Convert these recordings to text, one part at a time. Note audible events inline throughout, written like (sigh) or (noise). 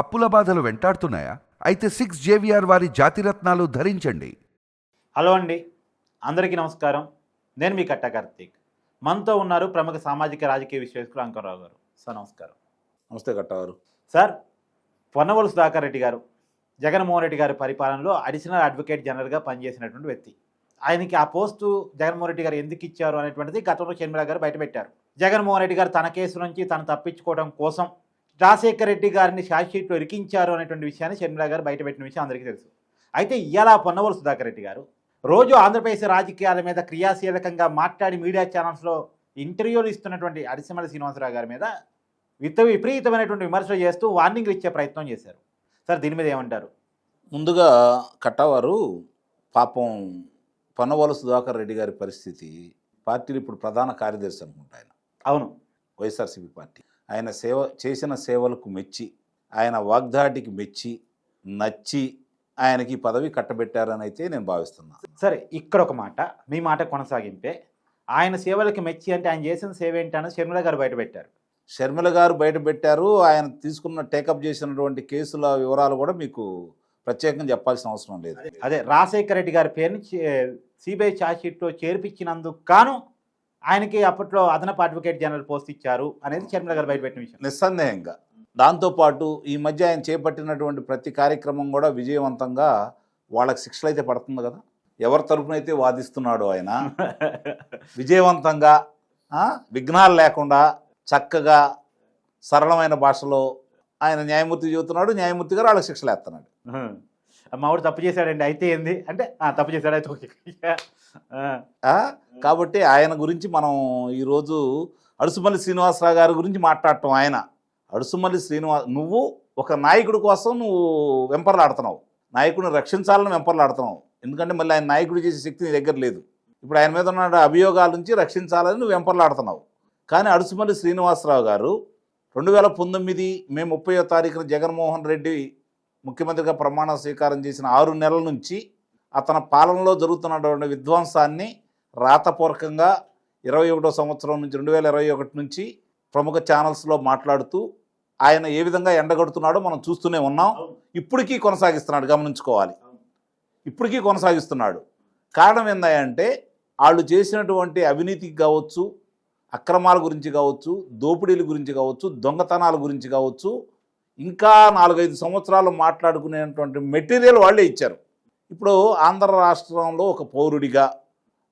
అప్పుల బాధలు వెంటాడుతున్నాయా? అయితే సిక్స్ జేవిఆర్ వారి జాతిరత్నాలు ధరించండి. హలో అండి. అందరికీ నమస్కారం. నేను మీ కట్ట కార్తీక్. మనతో ఉన్నారు ప్రముఖ సామాజిక రాజకీయ విశ్లేషకులు అంకరావు గారు. సార్ నమస్కారం. నమస్తే కట్టవారు సార్ పొన్నవోలు సుధాకర్ రెడ్డి గారు జగన్మోహన్ రెడ్డి గారి పరిపాలనలో అడిషనల్ అడ్వకేట్ జనరల్గా పనిచేసినటువంటి వ్యక్తి. ఆయనకి ఆ పోస్టు జగన్మోహన్ రెడ్డి గారు ఎందుకు ఇచ్చారు అనేటువంటిది గతంలో షర్మిల గారు బయటపెట్టారు. జగన్మోహన్ రెడ్డి గారు తన కేసు నుంచి తను తప్పించుకోవడం కోసం రాజశేఖర రెడ్డి గారిని షార్ట్ షీట్లో ఇరికించారు అనేటువంటి విషయాన్ని షర్మిల గారు బయటపెట్టిన విషయం అందరికీ తెలుసు. అయితే ఇవాళ పొన్నవోలు సుధాకర్ రెడ్డి గారు రోజు ఆంధ్రప్రదేశ్ రాజకీయాల మీద క్రియాశీలకంగా మాట్లాడి మీడియా ఛానల్స్లో ఇంటర్వ్యూలు ఇస్తున్నటువంటి అడిసిమల శ్రీనివాసరావు గారి మీద విత విపరీతమైనటువంటి విమర్శలు చేస్తూ వార్నింగ్లు ఇచ్చే ప్రయత్నం చేశారు. సార్ దీని మీద ఏమంటారు? ముందుగా కట్టవారు పాపం పొన్నవోలు సుధాకర్ రెడ్డి గారి పరిస్థితి పార్టీలు ఇప్పుడు ప్రధాన కార్యదర్శి అనుకుంటా ఆయన. అవును. YSRCP party. ఆయన సేవ చేసిన సేవలకు మెచ్చి ఆయన వాగ్దాటికి మెచ్చి నచ్చి ఆయనకి పదవి కట్టబెట్టారని అయితే నేను భావిస్తున్నాను సరే ఇక్కడ ఒక మాట. మీ మాట కొనసాగింపే. ఆయన సేవలకి మెచ్చి అంటే ఆయన చేసిన సేవ ఏంటని షర్మిల గారు బయటపెట్టారు షర్మిల గారు బయటపెట్టారు ఆయన తీసుకున్న టేకప్ చేసినటువంటి కేసుల వివరాలు కూడా మీకు ప్రత్యేకంగా చెప్పాల్సిన అవసరం లేదు. అదే రాజశేఖర రెడ్డి గారి పేరుని సిబిఐ ఛార్జ్ షీట్లో చేర్పించినందుకు గాను ఆయనకి అప్పట్లో అదనపు అడ్వకేట్ జనరల్ పోస్ట్ ఇచ్చారు అనేది షర్మిల గారు బయటపెట్టిన విషయం. నిస్సందేహంగా. దాంతోపాటు ఈ మధ్య ఆయన చేపట్టినటువంటి ప్రతి కార్యక్రమం కూడా విజయవంతంగా వాళ్ళకి శిక్షలు అయితే పడుతుంది కదా. ఎవరి తరపునైతే వాదిస్తున్నాడో ఆయన (laughs) విజయవంతంగా విఘ్నాలు లేకుండా చక్కగా సరళమైన భాషలో ఆయన న్యాయమూర్తి చెబుతున్నాడు. న్యాయమూర్తి గారు వాళ్ళకి శిక్షలు వేస్తున్నాడు. మావిడు తప్పు చేశాడండి. అయితే ఏంది? అంటే "ఆ, తప్పు చేశాడు. అయితే కాబట్టి ఆయన గురించి మనం ఈరోజు అడుసుమల్లి శ్రీనివాసరావు గారి గురించి మాట్లాడటం. ఆయన అడుసుమల్లి శ్రీనివాస్ నువ్వు ఒక నాయకుడి కోసం నువ్వు వెంపర్లాడుతున్నావు. నాయకుడిని రక్షించాలని వెంపర్లాడుతున్నావు. ఎందుకంటే మళ్ళీ ఆయన నాయకుడు చేసే శక్తి నీ దగ్గర లేదు. ఇప్పుడు ఆయన మీద ఉన్న అభియోగాల నుంచి రక్షించాలని నువ్వు వెంపర్లాడుతున్నావు. కానీ అడుసుమల్లి శ్రీనివాసరావు గారు రెండు వేల పంతొమ్మిది మే ముప్పయో తారీఖున జగన్మోహన్ రెడ్డి ముఖ్యమంత్రిగా ప్రమాణ స్వీకారం చేసిన ఆరు నెలల నుంచి అతని పాలనలో జరుగుతున్నటువంటి విధ్వంసాన్ని రాతపూర్వకంగా ఇరవై ఒకటో సంవత్సరం నుంచి రెండు వేల ఇరవై ఒకటి నుంచి ప్రముఖ ఛానల్స్లో మాట్లాడుతూ ఆయన ఏ విధంగా ఎండగడుతున్నాడో మనం చూస్తూనే ఉన్నాం. ఇప్పటికీ కొనసాగిస్తున్నాడు గమనించుకోవాలి. ఇప్పటికీ కొనసాగిస్తున్నాడు. కారణం ఏందంటే వాళ్ళు చేసినటువంటి అవినీతికి కావచ్చు అక్రమాల గురించి కావచ్చు దోపిడీల గురించి కావచ్చు దొంగతనాల గురించి కావచ్చు ఇంకా నాలుగైదు సంవత్సరాలు మాట్లాడుకునేటువంటి మెటీరియల్ వాళ్ళే ఇచ్చారు. ఇప్పుడు ఆంధ్ర రాష్ట్రంలో ఒక పౌరుడిగా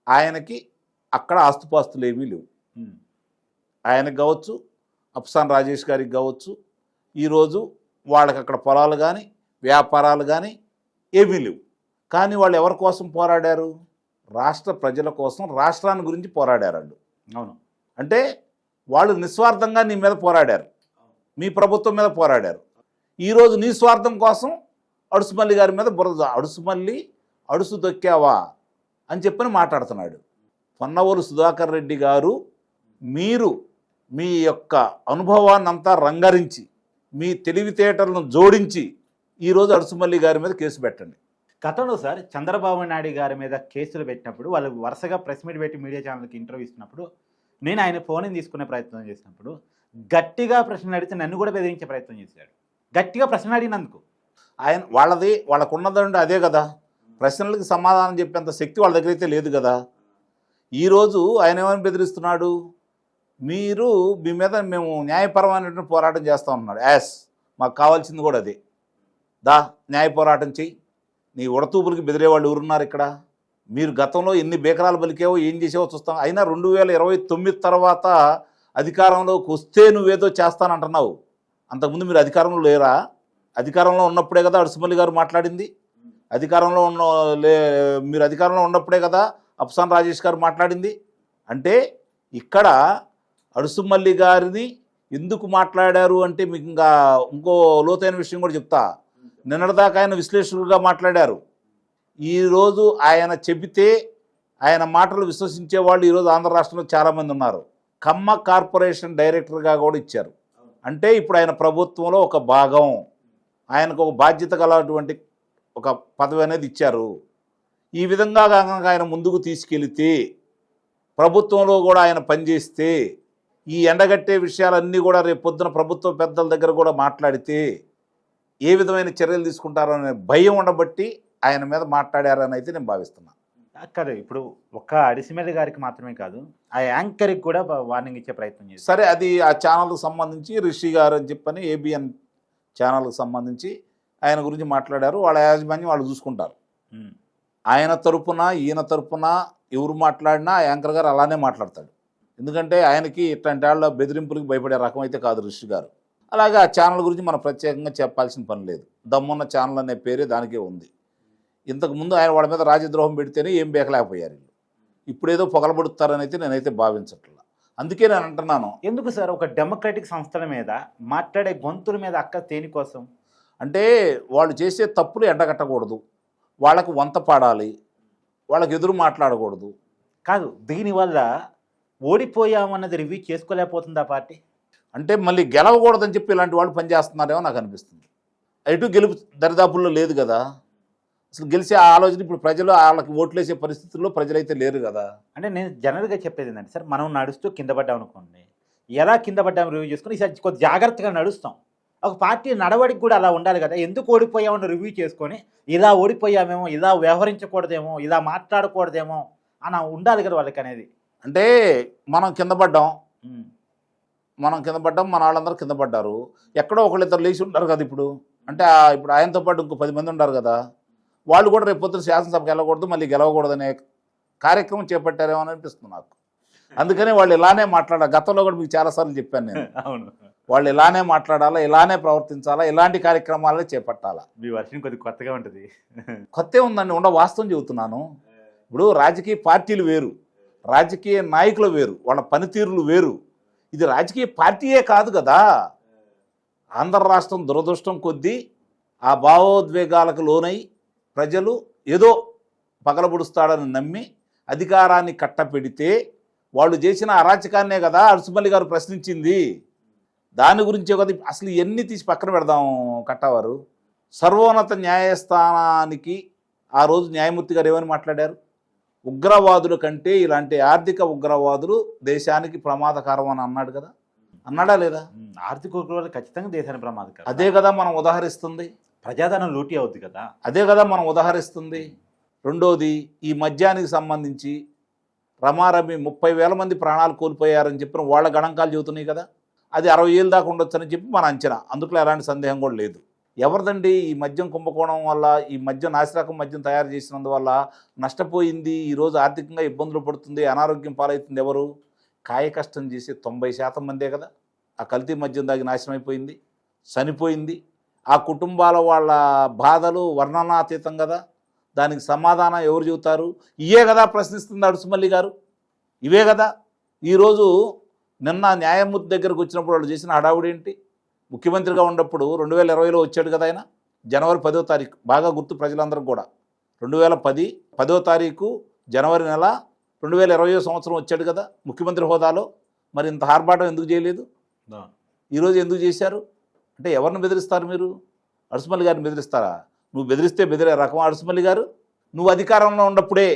ఆయనకి అక్కడ ఆస్తుపాస్తులు ఏమీ లేవు. ఆయనకు కావచ్చు అప్సాన్ రాజేష్ గారికి కావచ్చు ఈరోజు వాళ్ళకి అక్కడ పొలాలు కానీ వ్యాపారాలు కానీ ఏమీ లేవు. కానీ వాళ్ళు ఎవరి కోసం పోరాడారు? రాష్ట్ర ప్రజల కోసం రాష్ట్రాన్ని గురించి పోరాడారు వాళ్ళు. అవును. అంటే వాళ్ళు నిస్వార్థంగా నీ మీద పోరాడారు. మీ ప్రభుత్వం మీద పోరాడారు. ఈరోజు నీ స్వార్థం కోసం అడుసుమల్లి గారి మీద బురద అడుసుమల్లి అడుసు దొక్కావా? అని చెప్పని మాట్లాడుతున్నాడు. పొన్నవోలు సుధాకర్ రెడ్డి గారు మీరు మీ యొక్క అనుభవాన్ని అంతా రంగరించి మీ తెలివితేటలను జోడించి ఈరోజు అడుసుమల్లి గారి మీద కేసు పెట్టండి. గతంలో సార్ చంద్రబాబు నాయుడు గారి మీద కేసులు పెట్టినప్పుడు వాళ్ళు వరుసగా ప్రెస్ మీట్ పెట్టి మీడియా ఛానల్కి ఇంటర్వ్యూ ఇస్తున్నప్పుడు నేను ఆయన ఫోన్ తీసుకునే ప్రయత్నం చేసినప్పుడు గట్టిగా ప్రశ్నలు అడిగితే నన్ను కూడా బెదిరించే ప్రయత్నం చేశాడు. గట్టిగా ప్రశ్న అడిగినందుకు. ఆయన వాళ్ళది వాళ్ళకు ఉన్నదండి అదే కదా. ప్రశ్నలకు సమాధానం చెప్పేంత శక్తి వాళ్ళ దగ్గర అయితే లేదు కదా. ఈరోజు ఆయన ఏమని బెదిరిస్తున్నాడు? మీరు మీ మీద మేము న్యాయపరమైనటువంటి పోరాటం చేస్తా ఉన్నాడు. యాస్ మాకు కావాల్సింది కూడా అదే. దా న్యాయ పోరాటం చెయ్యి. నీ ఉడతూపులకి బెదిరే వాళ్ళు ఎవరున్నారు ఇక్కడ? మీరు గతంలో ఎన్ని బేకరాలు పలికావో ఏం చేసావో చూస్తాం. అయినా రెండు వేల ఇరవై తొమ్మిది తర్వాత అధికారంలోకి వస్తే నువ్వేదో చేస్తానంటున్నావు అంతకుముందు మీరు అధికారంలో లేరా? అధికారంలో ఉన్నప్పుడే కదా అడుసుమల్లి గారు మాట్లాడింది. అధికారంలో ఉన్న లే మీరు అధికారంలో ఉన్నప్పుడే కదా అప్సాన్ రాజేష్ గారు మాట్లాడింది. అంటే ఇక్కడ అడుసుమల్లి గారిని ఎందుకు మాట్లాడారు అంటే మీకు ఇంకా ఇంకో లోతైన విషయం కూడా చెప్తా. నిన్నటిదాకా ఆయన విశ్లేషకులుగా మాట్లాడారు. ఈరోజు ఆయన చెబితే ఆయన మాటలు విశ్వసించే వాళ్ళు ఈరోజు ఆంధ్ర రాష్ట్రంలో చాలామంది ఉన్నారు. కమ్మ కార్పొరేషన్ డైరెక్టర్గా కూడా ఇచ్చారు. అంటే ఇప్పుడు ఆయన ప్రభుత్వంలో ఒక భాగం. ఆయనకు ఒక బాధ్యత గలటువంటి ఒక పదవి అనేది ఇచ్చారు. ఈ విధంగా కనుక ఆయన ముందుకు తీసుకెళితే ప్రభుత్వంలో కూడా ఆయన పనిచేస్తే ఈ ఎండగట్టే విషయాలన్నీ కూడా రేపు పొద్దున ప్రభుత్వ పెద్దల దగ్గర కూడా మాట్లాడితే ఏ విధమైన చర్యలు తీసుకుంటారో అనే భయం ఉండబట్టి ఆయన మీద మాట్లాడారని అయితే నేను భావిస్తున్నా. కాదు ఇప్పుడు ఒక్క అడిసిమెల్లి గారికి మాత్రమే కాదు ఆ యాంకర్కి కూడా వార్నింగ్ ఇచ్చే ప్రయత్నం చేస్తారు సరే అది ఆ ఛానల్కి సంబంధించి రిషి గారు అని చెప్పని ఏబిఎన్ ఛానల్కి సంబంధించి ఆయన గురించి మాట్లాడారు వాళ్ళ యాజమాన్యం వాళ్ళు చూసుకుంటారు. ఆయన తరపున ఈయన తరపున ఎవరు మాట్లాడినా ఆ యాంకర్ గారు అలానే మాట్లాడతాడు. ఎందుకంటే ఆయనకి ఇట్లాంటి వాళ్ళ బెదిరింపులకు భయపడే రకం అయితే కాదు ఋషి గారు. అలాగే ఆ ఛానల్ గురించి మనం ప్రత్యేకంగా చెప్పాల్సిన పని లేదు. దమ్మున్న ఛానల్ అనే పేరే దానికే ఉంది. ఇంతకు ముందు ఆయన వాళ్ళ మీద రాజద్రోహం పెడితేనే ఏం బేకలేకపోయారు వీళ్ళు. ఇప్పుడేదో పొగలబడుతారని అయితే నేనైతే భావించట్లా. అందుకే నేను అంటున్నాను. ఎందుకు సార్ ఒక డెమోక్రటిక్ సంస్థల మీద మాట్లాడే గొంతుల మీద అక్క తేని కోసం? అంటే వాళ్ళు చేసే తప్పులు ఎండగట్టకూడదు. వాళ్ళకు వంత పాడాలి. వాళ్ళకి ఎదురు మాట్లాడకూడదు. కాదు దీనివల్ల ఓడిపోయామన్నది రివ్యూ చేసుకోలేకపోతుంది ఆ పార్టీ? అంటే మళ్ళీ గెలవకూడదని చెప్పి ఇలాంటి వాళ్ళు పనిచేస్తున్నారేమో నాకు అనిపిస్తుంది. ఎటు గెలుపు దరిదాపుల్లో లేదు కదా. అసలు గెలిచే ఆలోచన ఇప్పుడు ప్రజలు వాళ్ళకి ఓట్లేసే పరిస్థితుల్లో ప్రజలైతే లేరు కదా. అంటే నేను జనరల్గా చెప్పేది ఏంటంటే సార్ మనం నడుస్తూ కింద పడ్డాం అనుకోండి. ఎలా కింద పడ్డాం రివ్యూ చేసుకుని ఈసారి కొద్ది జాగ్రత్తగా నడుస్తాం. ఒక పార్టీ నడవడికి కూడా అలా ఉండాలి కదా. ఎందుకు ఓడిపోయామని రివ్యూ చేసుకొని ఇలా ఓడిపోయామేమో ఇలా వ్యవహరించకూడదేమో ఇలా మాట్లాడకూడదేమో అని ఉండాలి కదా వాళ్ళకి అనేది. అంటే మనం కింద పడ్డాం. మనం కింద పడ్డాం మన వాళ్ళందరూ కింద పడ్డారు. ఎక్కడో ఒకళ్ళిద్దరు లేచి ఉంటారు కదా ఇప్పుడు. అంటే ఇప్పుడు ఆయనతో పాటు ఇంకో పది మంది ఉంటారు కదా. వాళ్ళు కూడా రేపు పొద్దున శాసనసభకి వెళ్ళకూడదు మళ్ళీ గెలవకూడదనే కార్యక్రమం చేపట్టారేమో అని అనిపిస్తుంది నాకు. అందుకని వాళ్ళు ఇలానే మాట్లాడాలి గతంలో కూడా మీకు చాలాసార్లు చెప్పాను నేను. (laughs) అవును. వాళ్ళు ఇలానే మాట్లాడాలా ఇలానే ప్రవర్తించాలా ఇలాంటి కార్యక్రమాలే చేపట్టాలా. మీ వర్షన్ కొద్ది కొత్తగా ఉంటుంది. కొత్త ఉందండి ఉండ వాస్తవం చెబుతున్నాను. ఇప్పుడు రాజకీయ పార్టీలు వేరు రాజకీయ నాయకులు వేరు వాళ్ళ పనితీరులు వేరు. ఇది రాజకీయ పార్టీయే కాదు కదా. ఆంధ్ర రాష్ట్రం దురదృష్టం కొద్దీ ఆ భావోద్వేగాలకు లోనై ప్రజలు ఏదో పగలబుడుస్తాడని నమ్మి అధికారాన్ని కట్టపెడితే వాళ్ళు చేసిన అరాచకాన్నే కదా అరుసుమల్లి గారు ప్రశ్నించింది. దాని గురించే కదా అసలు ఎన్ని తీసి పక్కన పెడదాం కట్టవారు. సర్వోన్నత న్యాయస్థానానికి ఆ రోజు న్యాయమూర్తి గారు ఏమని మాట్లాడారు? ఉగ్రవాదుల కంటే ఇలాంటి ఆర్థిక ఉగ్రవాదులు దేశానికి ప్రమాదకరం అని అన్నాడు కదా. అన్నాడా లేదా? ఆర్థిక ఉగ్రవాదులు ఖచ్చితంగా దేశానికి ప్రమాదకరం. అదే కదా మనం ఉదాహరిస్తుంది. ప్రజాధనం లూటీ అవుద్ది కదా. అదే కదా మనం ఉదాహరిస్తుంది. రెండోది ఈ మద్యానికి సంబంధించి రమారమి ముప్పై వేల మంది ప్రాణాలు కోల్పోయారని చెప్పిన వాళ్ళ గణాంకాలు చెబుతున్నాయి కదా. అది అరవై ఏళ్ళు దాకా ఉండొచ్చని చెప్పి మన అంచనా. అందులో ఎలాంటి సందేహం కూడా లేదు. ఎవరిదండి ఈ మద్యం కుంభకోణం వల్ల ఈ మద్యం నాసిరకం మద్యం తయారు చేసినందువల్ల నష్టపోయింది ఈరోజు ఆర్థికంగా ఇబ్బందులు పడుతుంది అనారోగ్యం పాలవుతుంది ఎవరు? కాయ కష్టం చేసే తొంభై శాతం మందే కదా. ఆ కల్తీ మద్యం దాగి నాశనం అయిపోయింది చనిపోయింది. ఆ కుటుంబాల వాళ్ళ బాధలు వర్ణనాతీతం కదా. దానికి సమాధానం ఎవరు చెబుతారు? ఇవే కదా ప్రశ్నిస్తుంది అడుసుమల్లి గారు. ఇవే కదా. ఈరోజు నిన్న న్యాయమూర్తి దగ్గరకు వచ్చినప్పుడు వాళ్ళు చేసిన హడావుడి ఏంటి? ముఖ్యమంత్రిగా ఉన్నప్పుడు రెండు వేల ఇరవైలో వచ్చాడు కదా ఆయన? జనవరి పదో తారీఖు. బాగా గుర్తు ప్రజలందరికీ కూడా. రెండు వేల పది పదో తారీఖు జనవరి నెల రెండు వేల ఇరవయో సంవత్సరం వచ్చాడు కదా ముఖ్యమంత్రి హోదాలో. మరి ఇంత హార్బాటం ఎందుకు చేయలేదు? ఈరోజు ఎందుకు చేశారు? అంటే ఎవరిని బెదిరిస్తారు మీరు? అడుసుమల్లి గారిని బెదిరిస్తారా? నువ్వు బెదిరిస్తే బెదిరే రకం అడుసుమల్లి గారు? నువ్వు అధికారంలో ఉన్నప్పుడే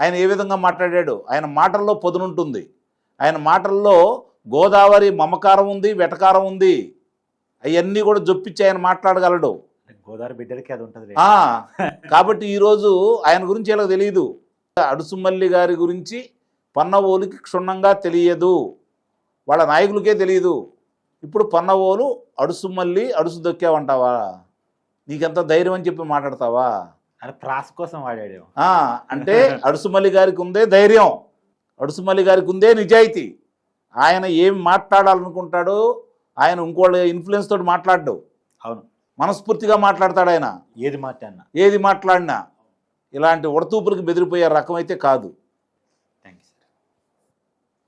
ఆయన ఏ విధంగా మాట్లాడాడు? ఆయన మాటల్లో పొదునుంటుంది. ఆయన మాటల్లో గోదావరి మమకారం ఉంది వెటకారం ఉంది. అవన్నీ కూడా జొప్పించి ఆయన మాట్లాడగలడు. గోదావరి బిడ్డలకి అది ఉంటుంది కాబట్టి ఈరోజు ఆయన గురించి ఇలా తెలియదు అడుసుమల్లి గారి గురించి పన్నవోలుకి క్షుణ్ణంగా తెలియదు. వాళ్ళ నాయకులకే తెలియదు ఇప్పుడు పన్నవోలు అడుసుమల్లి అడుసు దొక్కావంటావా? నీకెంత ధైర్యం అని చెప్పి మాట్లాడతావా? ప్రాస కోసం వాడాడు అంటే అడుసుమల్లి గారికి ఉందే ధైర్యం. అడుసుమల్లి గారికి ఉందే నిజాయితీ. ఆయన ఏం మాట్లాడాలనుకుంటాడో ఆయన ఇంకోళ్ళ ఇన్ఫ్లుయెన్స్ తోటి మాట్లాడు అవును. మనస్ఫూర్తిగా మాట్లాడతాడు ఆయన. ఏది మాట అన్న ఏది మాట్లాడినా. ఇలాంటి ఉడతూపులకు బెదిరిపోయే రకం అయితే కాదు.